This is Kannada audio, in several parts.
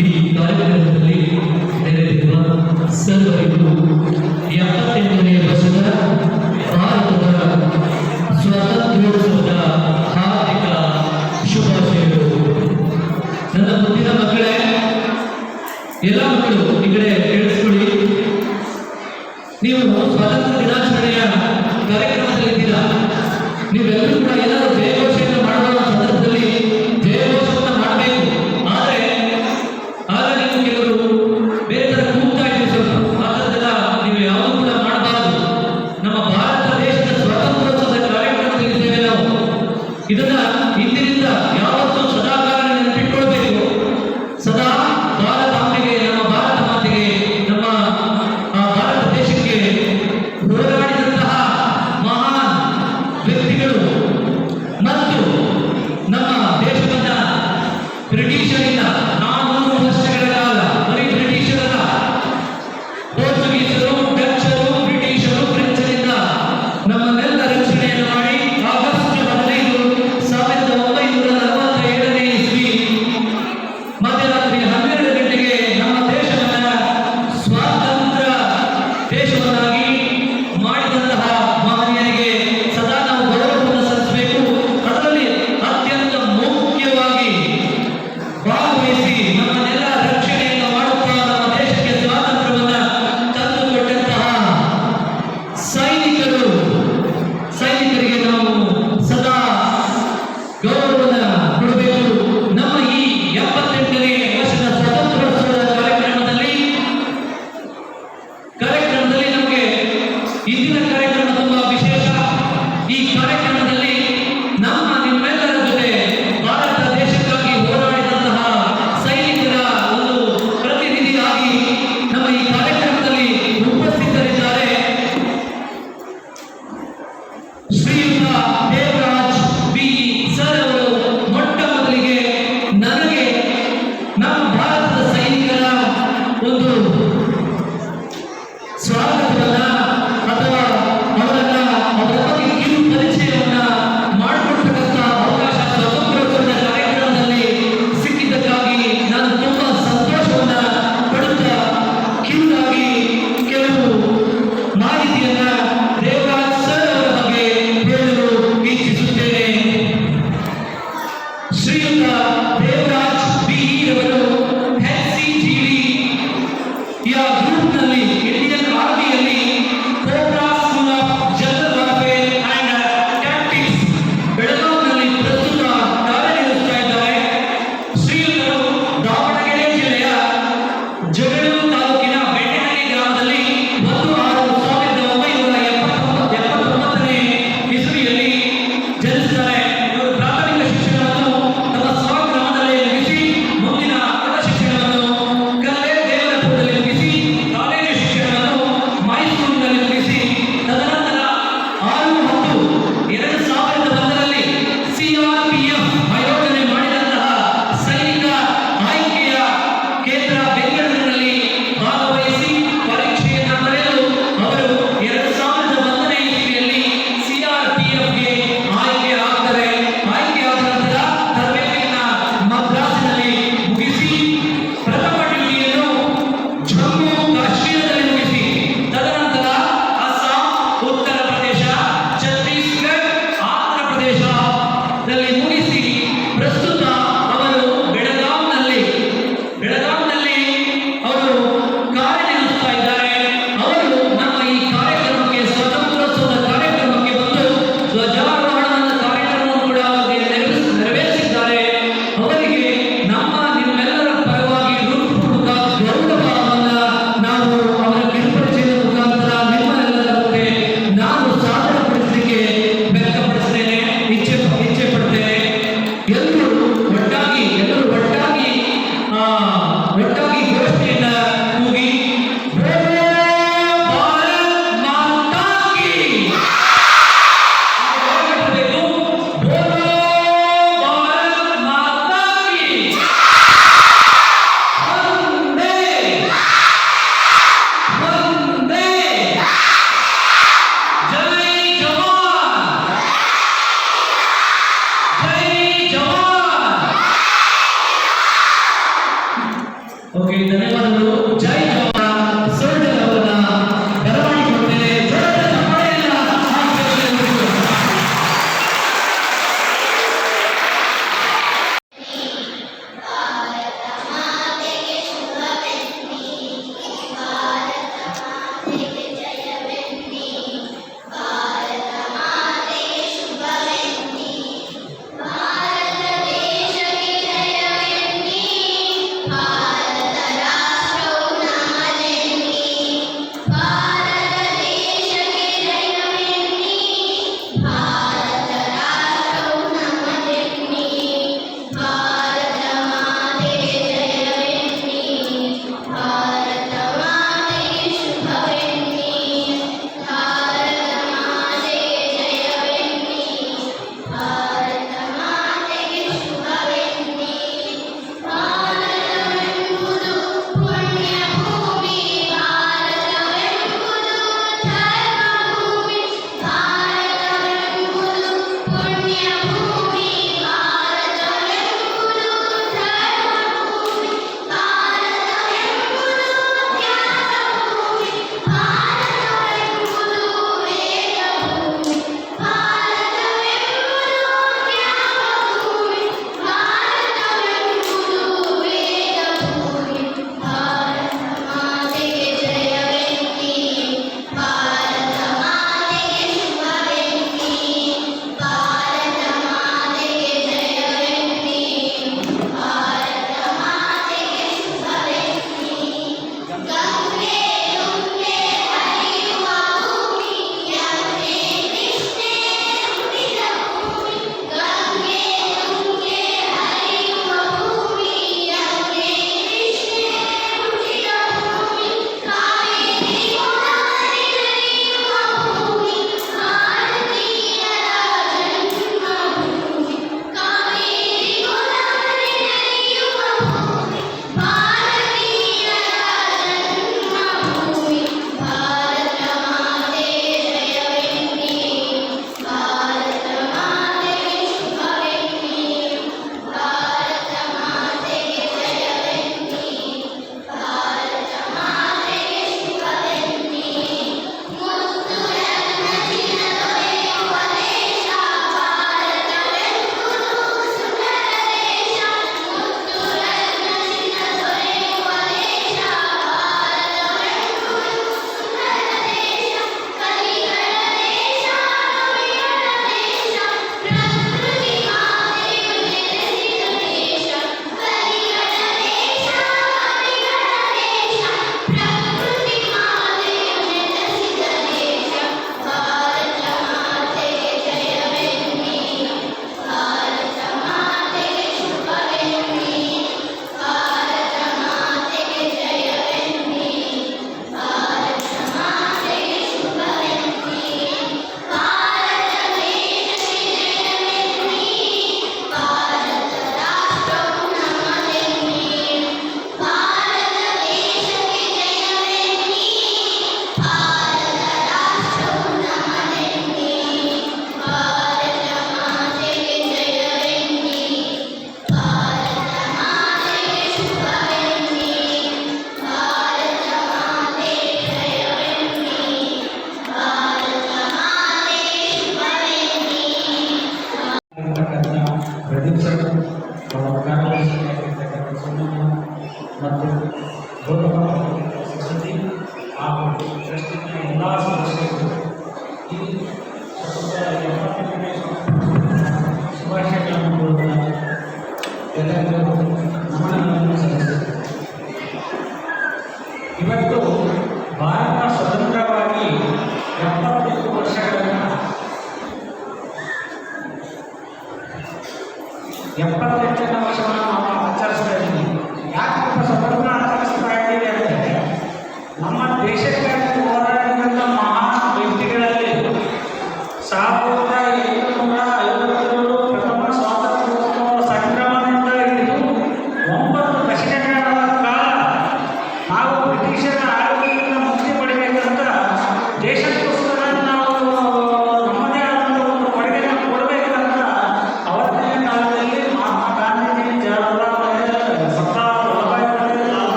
ಈ ಕಾರ್ಯಕ್ರಮದಲ್ಲಿ ನೆರೆದಿರುವ ಸರ್ವರಿಗೂ ಎಪ್ಪತ್ತೆಂಟನೇ ವರ್ಷದ ಭಾರತದ ಸ್ವಾತಂತ್ರ್ಯೋತ್ಸವದ ಹಾರ್ದಿಕ ಶುಭಾಶಯಗಳು. ನನ್ನ ಮುಂದಿನ ಮಕ್ಕಳೇ, ಎಲ್ಲ ಮಕ್ಕಳು ಈ ಕಡೆ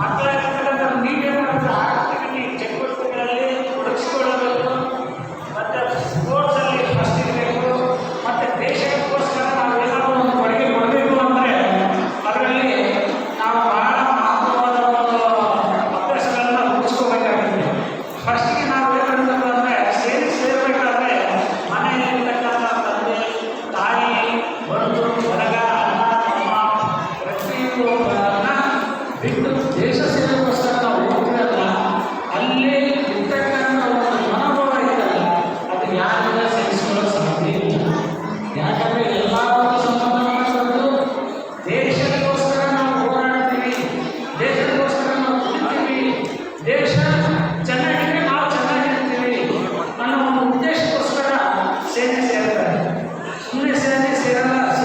ಮಕ್ಕಳ ustedes serán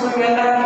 school member